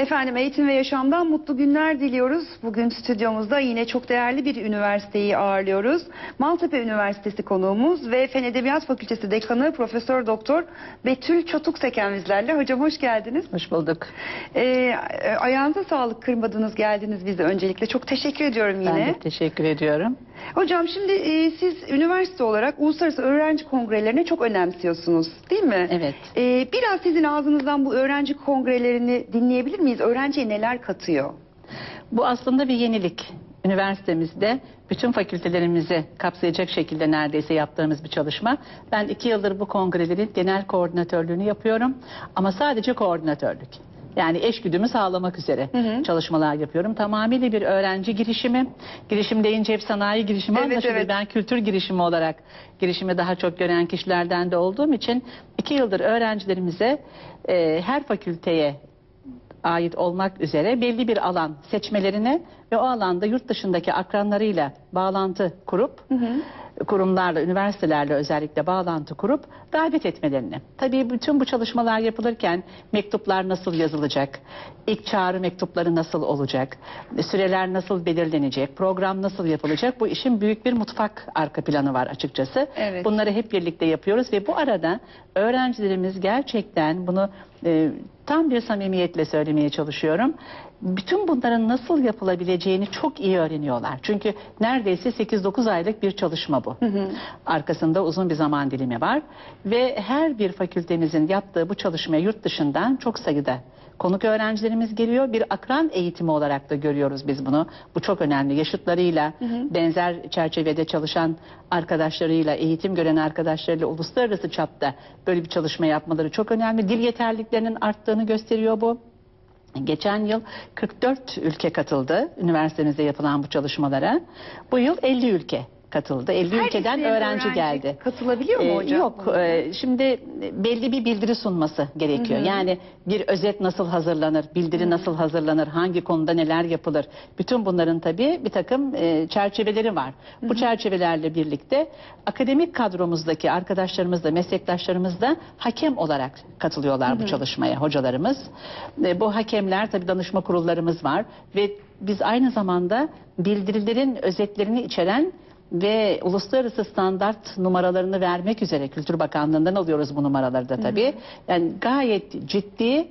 Efendim eğitim ve yaşamdan mutlu günler diliyoruz. Bugün stüdyomuzda yine çok değerli bir üniversiteyi ağırlıyoruz. Maltepe Üniversitesi konuğumuz ve Fen Edebiyat Fakültesi Dekanı Profesör Doktor Betül Çotukseken bizlerle. Hocam hoş geldiniz. Hoş bulduk. Ee, ayağınıza sağlık kırmadınız geldiniz bize öncelikle. Çok teşekkür ediyorum yine. Ben de teşekkür ediyorum. Hocam şimdi e, siz üniversite olarak uluslararası öğrenci kongrelerine çok önemsiyorsunuz değil mi? Evet. E, biraz sizin ağzınızdan bu öğrenci kongrelerini dinleyebilir miyiz? Öğrenciye neler katıyor? Bu aslında bir yenilik. Üniversitemizde bütün fakültelerimizi kapsayacak şekilde neredeyse yaptığımız bir çalışma. Ben iki yıldır bu kongrelerin genel koordinatörlüğünü yapıyorum. Ama sadece koordinatörlük. Yani eşgüdümü sağlamak üzere hı. çalışmalar yapıyorum. Tamamıyla bir öğrenci girişimi. Girişim deyince hep sanayi girişimi Evet, anlaşılır. evet. Ben kültür girişimi olarak girişimi daha çok gören kişilerden de olduğum için iki yıldır öğrencilerimize e, her fakülteye ait olmak üzere belli bir alan seçmelerini ve o alanda yurt dışındaki akranlarıyla bağlantı kurup kurumlarla, üniversitelerle özellikle bağlantı kurup davet etmelerini. Tabii bütün bu çalışmalar yapılırken mektuplar nasıl yazılacak, ilk çağrı mektupları nasıl olacak, süreler nasıl belirlenecek, program nasıl yapılacak bu işin büyük bir mutfak arka planı var açıkçası. Evet. Bunları hep birlikte yapıyoruz ve bu arada öğrencilerimiz gerçekten bunu e, tam bir samimiyetle söylemeye çalışıyorum. Bütün bunların nasıl yapılabileceğini çok iyi öğreniyorlar. Çünkü neredeyse 8-9 aylık bir çalışma bu. Arkasında uzun bir zaman dilimi var. Ve her bir fakültemizin yaptığı bu çalışmaya yurt dışından çok sayıda konuk öğrencilerimiz geliyor. Bir akran eğitimi olarak da görüyoruz biz bunu. Bu çok önemli. Yaşıtlarıyla, benzer çerçevede çalışan arkadaşlarıyla, eğitim gören arkadaşlarıyla uluslararası çapta böyle bir çalışma yapmaları çok önemli. Dil yeterliliklerinin arttığını gösteriyor bu. Geçen yıl 44 ülke katıldı üniversitemizde yapılan bu çalışmalara. Bu yıl 50 ülke katıldı. 50 Her ülkeden isteyen öğrenci, geldi. Katılabiliyor mu Ee, hocam? Yok. e, şimdi belli bir bildiri sunması gerekiyor. Yani bir özet nasıl hazırlanır, bildiri nasıl hazırlanır, hangi konuda neler yapılır. Bütün bunların tabii bir takım e, çerçeveleri var. Bu çerçevelerle birlikte akademik kadromuzdaki arkadaşlarımız da, meslektaşlarımız da hakem olarak katılıyorlar bu çalışmaya hocalarımız. E, bu hakemler tabii danışma kurullarımız var ve biz aynı zamanda bildirilerin özetlerini içeren ve uluslararası standart numaralarını vermek üzere Kültür Bakanlığı'ndan alıyoruz bu numaraları da tabii. Yani gayet ciddi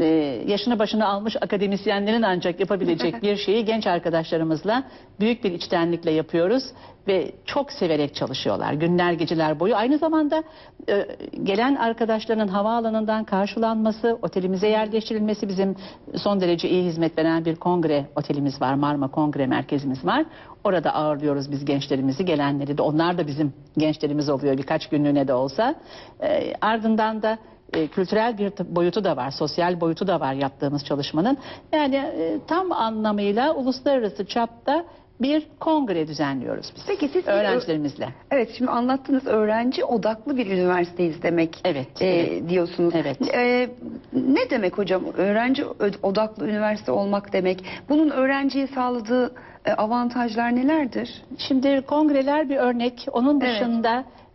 e, yaşını başını almış akademisyenlerin ancak yapabilecek bir şeyi genç arkadaşlarımızla büyük bir içtenlikle yapıyoruz ve çok severek çalışıyorlar günler geceler boyu. Aynı zamanda e, gelen arkadaşların havaalanından karşılanması, otelimize yerleştirilmesi bizim son derece iyi hizmet veren bir kongre otelimiz var. Marma Kongre Merkezimiz var. Orada ağırlıyoruz biz gençlerimizi, gelenleri de. Onlar da bizim gençlerimiz oluyor birkaç günlüğüne de olsa. E, ardından da e, kültürel bir boyutu da var, sosyal boyutu da var yaptığımız çalışmanın. Yani e, tam anlamıyla uluslararası çapta bir kongre düzenliyoruz biz. Peki siz öğrencilerimizle. Evet şimdi anlattınız öğrenci odaklı bir üniversiteyiz demek Evet, e, evet. diyorsunuz. Evet. E, ne demek hocam öğrenci odaklı üniversite olmak demek? Bunun öğrenciye sağladığı e, avantajlar nelerdir? Şimdi kongreler bir örnek. Onun Evet.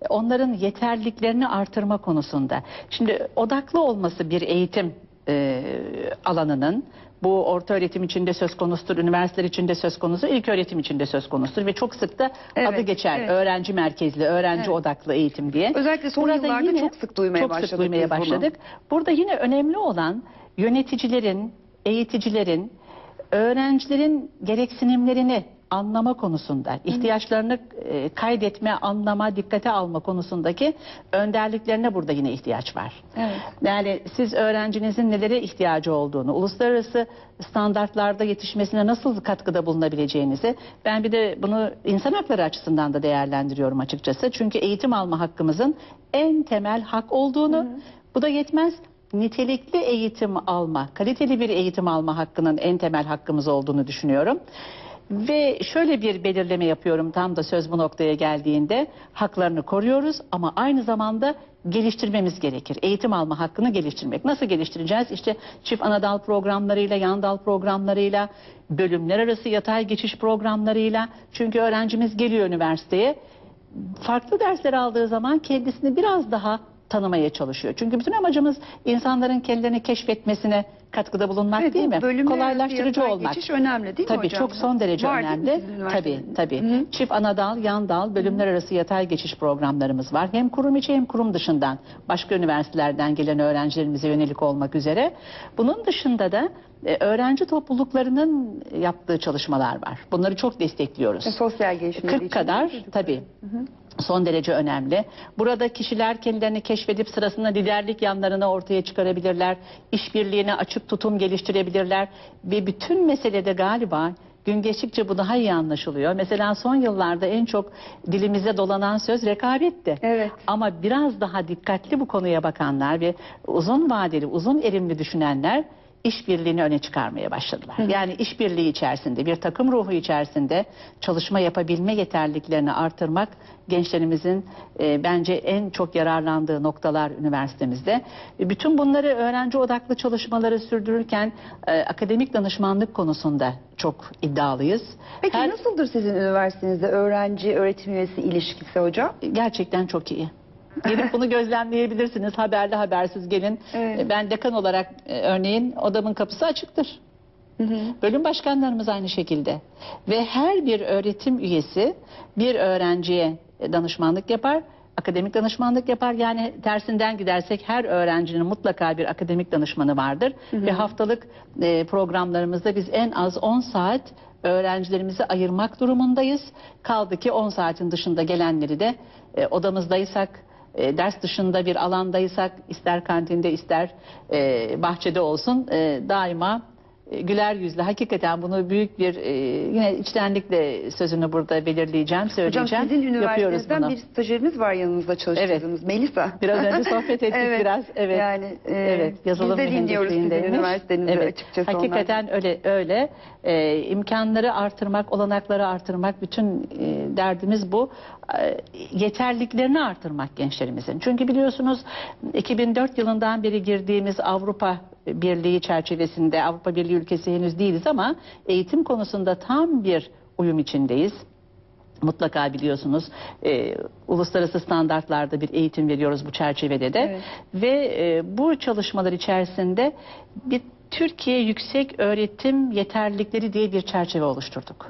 Onların yeterliliklerini artırma konusunda. Şimdi odaklı olması bir eğitim e, alanının bu orta öğretim içinde söz konusudur, üniversiteler içinde söz konusudur, ilk öğretim içinde söz konusudur ve çok sık da Evet, adı geçer. evet. Öğrenci merkezli, öğrenci Evet. odaklı eğitim diye. Özellikle son Burada yıllarda yine çok sık duymaya çok başladık. sık duymaya bunu. başladık. Burada yine önemli olan yöneticilerin, eğiticilerin, öğrencilerin gereksinimlerini anlama konusunda, ihtiyaçlarını e, kaydetme, anlama, dikkate alma konusundaki önderliklerine burada yine ihtiyaç var. Evet. Yani siz öğrencinizin nelere ihtiyacı olduğunu, uluslararası standartlarda yetişmesine nasıl katkıda bulunabileceğinizi, ben bir de bunu insan hakları açısından da değerlendiriyorum açıkçası. Çünkü eğitim alma hakkımızın en temel hak olduğunu, bu da yetmez, nitelikli eğitim alma, kaliteli bir eğitim alma hakkının en temel hakkımız olduğunu düşünüyorum. Ve şöyle bir belirleme yapıyorum tam da söz bu noktaya geldiğinde haklarını koruyoruz ama aynı zamanda geliştirmemiz gerekir. Eğitim alma hakkını geliştirmek. Nasıl geliştireceğiz? İşte çift anadal programlarıyla, yan dal programlarıyla, bölümler arası yatay geçiş programlarıyla. Çünkü öğrencimiz geliyor üniversiteye. Farklı dersler aldığı zaman kendisini biraz daha tanımaya çalışıyor. Çünkü bütün amacımız insanların kendilerini keşfetmesine katkıda bulunmak Evet, değil mi? Kolaylaştırıcı olmak. geçiş önemli değil mi Tabii hocam? çok son derece Var mi önemli. Tabii tabii. Hı hı. Çift ana dal, yan dal, bölümler arası yatay geçiş programlarımız var. Hem kurum içi hem kurum dışından başka üniversitelerden gelen öğrencilerimize yönelik olmak üzere. Bunun dışında da e, öğrenci topluluklarının yaptığı çalışmalar var. Bunları çok destekliyoruz. E, Sosyal gelişimleri 40 için kadar tabii. Son derece önemli. Burada kişiler kendilerini keşfedip sırasında liderlik yanlarını ortaya çıkarabilirler. İşbirliğine açık tutum geliştirebilirler. Ve bütün meselede galiba gün geçtikçe bu daha iyi anlaşılıyor. Mesela son yıllarda en çok dilimize dolanan söz rekabetti. Evet. Ama biraz daha dikkatli bu konuya bakanlar ve uzun vadeli, uzun erimli düşünenler işbirliğini öne çıkarmaya başladılar. Yani işbirliği içerisinde, bir takım ruhu içerisinde çalışma yapabilme yeterliliklerini artırmak gençlerimizin e, bence en çok yararlandığı noktalar üniversitemizde. E, Bütün bunları öğrenci odaklı çalışmaları sürdürürken e, akademik danışmanlık konusunda çok iddialıyız. Peki Her- nasıldır sizin üniversitenizde öğrenci öğretim üyesi ilişkisi hocam? gerçekten çok iyi. Gelip bunu gözlemleyebilirsiniz. Haberli habersiz gelin. Evet. E, Ben dekan olarak e, örneğin odamın kapısı açıktır. Bölüm başkanlarımız aynı şekilde. Ve her bir öğretim üyesi bir öğrenciye danışmanlık yapar. Akademik danışmanlık yapar. Yani tersinden gidersek her öğrencinin mutlaka bir akademik danışmanı vardır. Ve haftalık e, programlarımızda biz en az 10 saat öğrencilerimizi ayırmak durumundayız. Kaldı ki 10 saatin dışında gelenleri de e, odamızdaysak, e, ders dışında bir alandaysak, ister kantinde ister e, bahçede olsun e, daima güler yüzlü. Hakikaten bunu büyük bir e, yine içtenlikle sözünü burada belirleyeceğim, Hocam söyleyeceğim. sizin Yapıyoruz üniversitenizden bir stajyerimiz var yanınızda çalıştırdığınız Melisa. Biraz önce sohbet ettik evet. biraz. Evet. Yani e, evet, yazılım biz de dinliyoruz sizin üniversitenizi evet. açıkçası Hakikaten öyle öyle. Ee, imkanları artırmak, olanakları artırmak bütün e, derdimiz bu. Ee, yeterliklerini artırmak gençlerimizin. Çünkü biliyorsunuz 2004 yılından beri girdiğimiz Avrupa Birliği çerçevesinde Avrupa Birliği ülkesi henüz değiliz ama eğitim konusunda tam bir uyum içindeyiz. Mutlaka biliyorsunuz e, uluslararası standartlarda bir eğitim veriyoruz bu çerçevede de Evet. ve e, bu çalışmalar içerisinde bir Türkiye Yüksek Öğretim Yeterlilikleri diye bir çerçeve oluşturduk.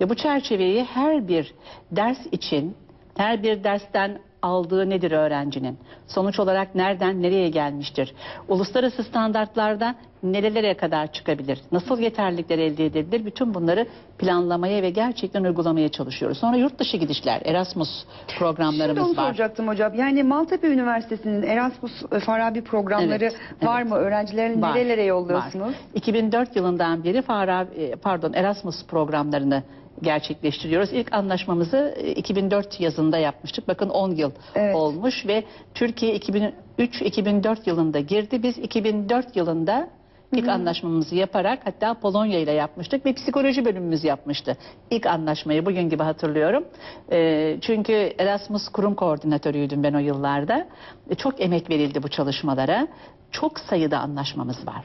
Ve bu çerçeveyi her bir ders için her bir dersten aldığı nedir öğrencinin? Sonuç olarak nereden nereye gelmiştir? Uluslararası standartlarda nerelere kadar çıkabilir? Nasıl yeterlilikler elde edilebilir? Bütün bunları planlamaya ve gerçekten uygulamaya çalışıyoruz. Sonra yurt dışı gidişler, Erasmus Şimdi programlarımız onu var. soracaktım hocam. Yani Maltepe Üniversitesi'nin Erasmus e, Farabi programları Evet, var evet. mı? Öğrencilerini Var, nerelere yolluyorsunuz? var. 2004 yılından beri Farabi, e, pardon Erasmus programlarını gerçekleştiriyoruz. İlk anlaşmamızı e, 2004 yazında yapmıştık. Bakın 10 yıl Evet. olmuş ve Türkiye 2003-2004 yılında girdi. Biz 2004 yılında ilk anlaşmamızı yaparak hatta Polonya ile yapmıştık ve psikoloji bölümümüz yapmıştı. İlk anlaşmayı bugün gibi hatırlıyorum. E, çünkü Erasmus kurum koordinatörüydüm ben o yıllarda. E, çok emek verildi bu çalışmalara. Çok sayıda anlaşmamız var.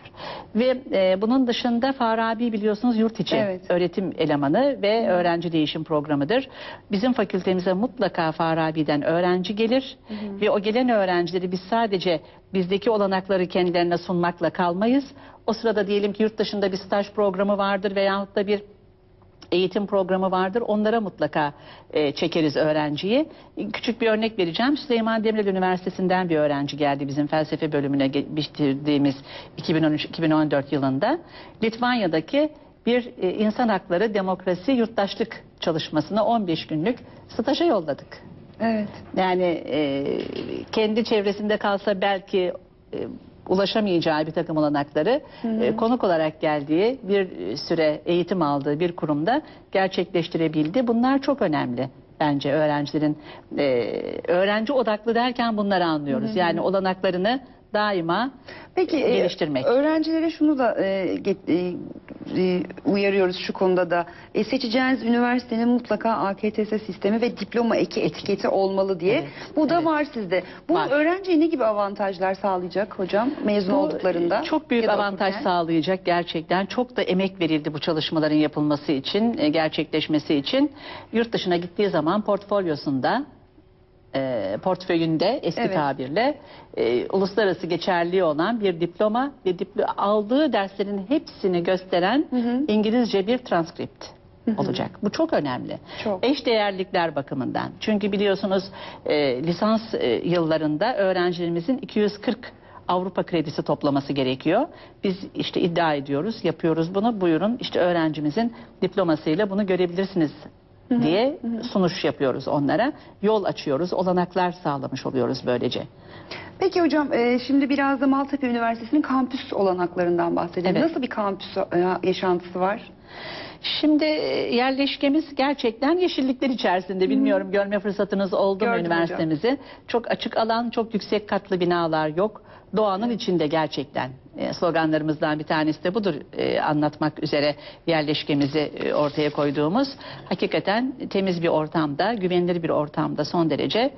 Ve e, bunun dışında Farabi biliyorsunuz yurt içi Evet. öğretim elemanı ve öğrenci değişim programıdır. Bizim fakültemize mutlaka Farabi'den öğrenci gelir ve o gelen öğrencileri biz sadece bizdeki olanakları kendilerine sunmakla kalmayız. O sırada diyelim ki yurt dışında bir staj programı vardır veyahut da bir eğitim programı vardır. Onlara mutlaka e, çekeriz öğrenciyi. Küçük bir örnek vereceğim. Süleyman Demirel Üniversitesi'nden bir öğrenci geldi bizim felsefe bölümüne bitirdiğimiz 2013-2014 yılında. Litvanya'daki bir e, insan hakları demokrasi yurttaşlık çalışmasına 15 günlük staja yolladık. Evet. Yani e, kendi çevresinde kalsa belki e, ulaşamayacağı bir takım olanakları e, konuk olarak geldiği bir süre eğitim aldığı bir kurumda gerçekleştirebildi. Bunlar çok önemli bence öğrencilerin e, öğrenci odaklı derken bunları anlıyoruz. Yani olanaklarını daima Peki e, geliştirmek. öğrencilere şunu da e, get- e, e, uyarıyoruz şu konuda da. E, seçeceğiniz üniversitenin mutlaka AKTS sistemi ve diploma eki etiketi olmalı diye. Evet, Bu da evet. var sizde. Bu Var. öğrenciye ne gibi avantajlar sağlayacak hocam mezun Bu, olduklarında? e, Çok büyük avantaj okurken? sağlayacak gerçekten. Çok da emek verildi bu çalışmaların yapılması için, e, gerçekleşmesi için. Yurt dışına gittiği zaman portfolyosunda e, portföyünde eski Evet. tabirle e, uluslararası geçerliği olan bir diploma ve diplo aldığı derslerin hepsini gösteren İngilizce bir transkript olacak. Bu çok önemli. Çok. Eş değerlikler bakımından. Çünkü biliyorsunuz e, lisans e, yıllarında öğrencilerimizin 240 Avrupa kredisi toplaması gerekiyor. Biz işte iddia ediyoruz, yapıyoruz bunu. Buyurun işte öğrencimizin diplomasıyla bunu görebilirsiniz diye sunuş yapıyoruz onlara. Yol açıyoruz, olanaklar sağlamış oluyoruz böylece. Peki hocam e, şimdi biraz da Maltepe Üniversitesi'nin kampüs olanaklarından bahsedelim. Evet. Nasıl bir kampüs e, yaşantısı var? Şimdi e, yerleşkemiz gerçekten yeşillikler içerisinde. Bilmiyorum görme fırsatınız oldu mu Gördüm üniversitemizi? Çok açık alan, çok yüksek katlı binalar yok. Doğanın içinde gerçekten. E, sloganlarımızdan bir tanesi de budur e, anlatmak üzere yerleşkemizi e, ortaya koyduğumuz. Hakikaten temiz bir ortamda, güvenilir bir ortamda son derece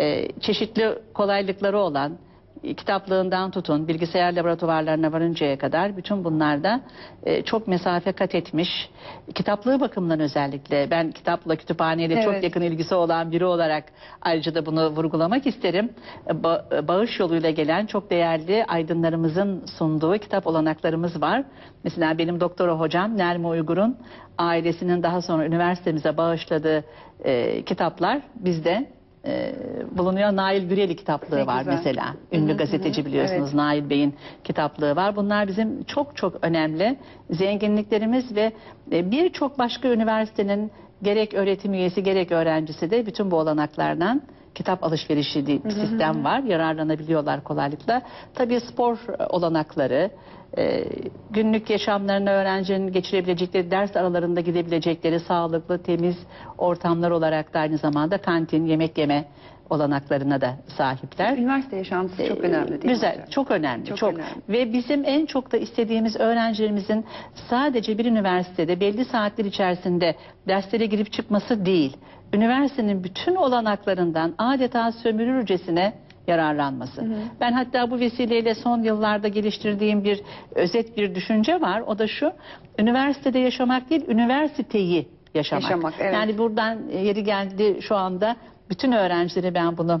e, çeşitli kolaylıkları olan, kitaplığından tutun bilgisayar laboratuvarlarına varıncaya kadar bütün bunlarda e, çok mesafe kat etmiş. Kitaplığı bakımından özellikle ben kitapla kütüphaneyle çok Evet. yakın ilgisi olan biri olarak ayrıca da bunu vurgulamak isterim. Ba- bağış yoluyla gelen çok değerli aydınlarımızın sunduğu kitap olanaklarımız var. Mesela benim doktora hocam Nermi Uygur'un ailesinin daha sonra üniversitemize bağışladığı e, kitaplar bizde e, bulunuyor. Nail Güreli kitaplığı Ne var güzel. mesela. Ünlü gazeteci biliyorsunuz Nail Bey'in kitaplığı var. Bunlar bizim çok çok önemli zenginliklerimiz ve e, birçok başka üniversitenin gerek öğretim üyesi gerek öğrencisi de bütün bu olanaklardan kitap alışverişi diye bir sistem var. Yararlanabiliyorlar kolaylıkla. Tabii spor e, olanakları, e, günlük yaşamlarını öğrencinin geçirebilecekleri, ders aralarında gidebilecekleri sağlıklı, temiz ortamlar olarak da aynı zamanda kantin, yemek yeme olanaklarına da sahipler. Üniversite yaşantısı çok önemli değil mi Güzel, hocam? çok önemli. Çok Çok, önemli. Ve bizim en çok da istediğimiz öğrencilerimizin sadece bir üniversitede belli saatler içerisinde derslere girip çıkması değil. Üniversitenin bütün olanaklarından adeta sömürürcesine yararlanması. Ben hatta bu vesileyle son yıllarda geliştirdiğim bir özet bir düşünce var. O da şu. Üniversitede yaşamak değil, üniversiteyi yaşamak. Yaşamak, evet. Yani buradan yeri geldi şu anda bütün öğrencilere ben bunu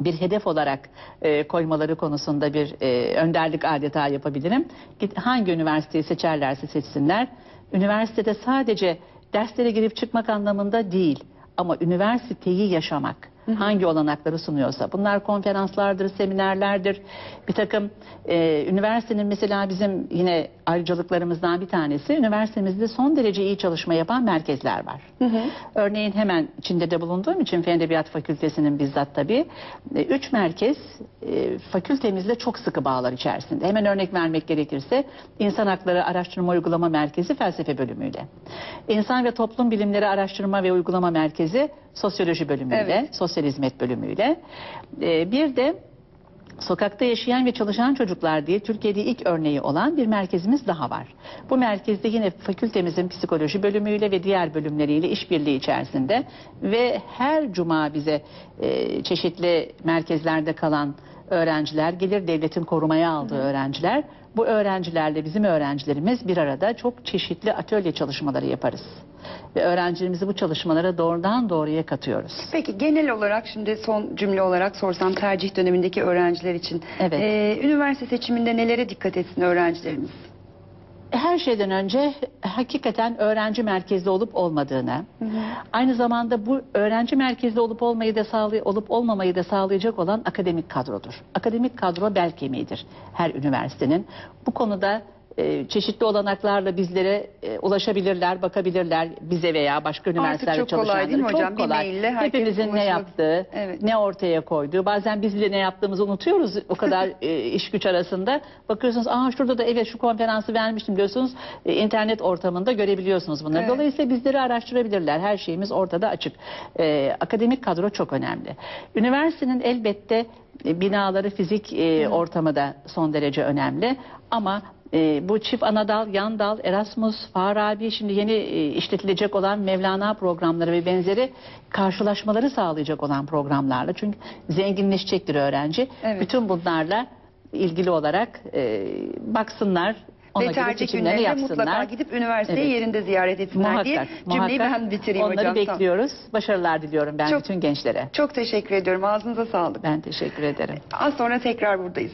bir hedef olarak e, koymaları konusunda bir e, önderlik adeta yapabilirim. Git, hangi üniversiteyi seçerlerse seçsinler. Üniversitede sadece derslere girip çıkmak anlamında değil ama üniversiteyi yaşamak. Hangi olanakları sunuyorsa. Bunlar konferanslardır, seminerlerdir. Bir takım e, üniversitenin mesela bizim yine ayrıcalıklarımızdan bir tanesi üniversitemizde son derece iyi çalışma yapan merkezler var. Örneğin hemen içinde de bulunduğum için Fen Edebiyat Fakültesi'nin bizzat tabii e, üç merkez e, fakültemizle çok sıkı bağlar içerisinde. Hemen örnek vermek gerekirse İnsan Hakları Araştırma Uygulama Merkezi felsefe bölümüyle. İnsan ve Toplum Bilimleri Araştırma ve Uygulama Merkezi sosyoloji bölümüyle, Evet. sosyal hizmet bölümüyle. E, bir de Sokakta yaşayan ve çalışan çocuklar diye Türkiye'de ilk örneği olan bir merkezimiz daha var. Bu merkezde yine fakültemizin psikoloji bölümüyle ve diğer bölümleriyle işbirliği içerisinde ve her cuma bize e, çeşitli merkezlerde kalan öğrenciler gelir devletin korumaya aldığı öğrenciler. Bu öğrencilerle bizim öğrencilerimiz bir arada çok çeşitli atölye çalışmaları yaparız. Ve öğrencilerimizi bu çalışmalara doğrudan doğruya katıyoruz. Peki genel olarak şimdi son cümle olarak sorsam tercih dönemindeki öğrenciler için. Evet. e, üniversite seçiminde nelere dikkat etsin öğrencilerimiz? Her şeyden önce hakikaten öğrenci merkezli olup olmadığını, aynı zamanda bu öğrenci merkezli olup olmayı da sağlay olup olmamayı da sağlayacak olan akademik kadrodur. Akademik kadro bel kemiğidir her üniversitenin. Bu konuda çeşitli olanaklarla bizlere e, ulaşabilirler, bakabilirler bize veya başka üniversitelerde çok kolay değil mi hocam? Çok Bir kolay. herkes Hepimizin ne yaptığı, Evet. ne ortaya koyduğu. Bazen biz bile ne yaptığımızı unutuyoruz o kadar e, iş güç arasında. Bakıyorsunuz aa şurada da evet şu konferansı vermiştim diyorsunuz. E, internet ortamında görebiliyorsunuz bunları. Evet. Dolayısıyla bizleri araştırabilirler. Her şeyimiz ortada açık. E, akademik kadro çok önemli. Üniversitenin elbette e, binaları, fizik e, ortamı da son derece önemli. Ama e, bu çift anadal, yan dal, Erasmus, Farabi şimdi yeni e, işletilecek olan Mevlana programları ve benzeri karşılaşmaları sağlayacak olan programlarla. Çünkü zenginleşecektir öğrenci. Evet. Bütün bunlarla ilgili olarak e, baksınlar, Ona Ve tercih günlerinde mutlaka gidip üniversiteyi Evet. yerinde ziyaret etsinler diye Muhakkak, cümleyi muhakkak. ben bitireyim Onları hocam. Tamam. bekliyoruz. Başarılar diliyorum ben Çok- bütün gençlere. Çok teşekkür ediyorum. Ağzınıza sağlık. Ben teşekkür ederim. Az sonra tekrar buradayız.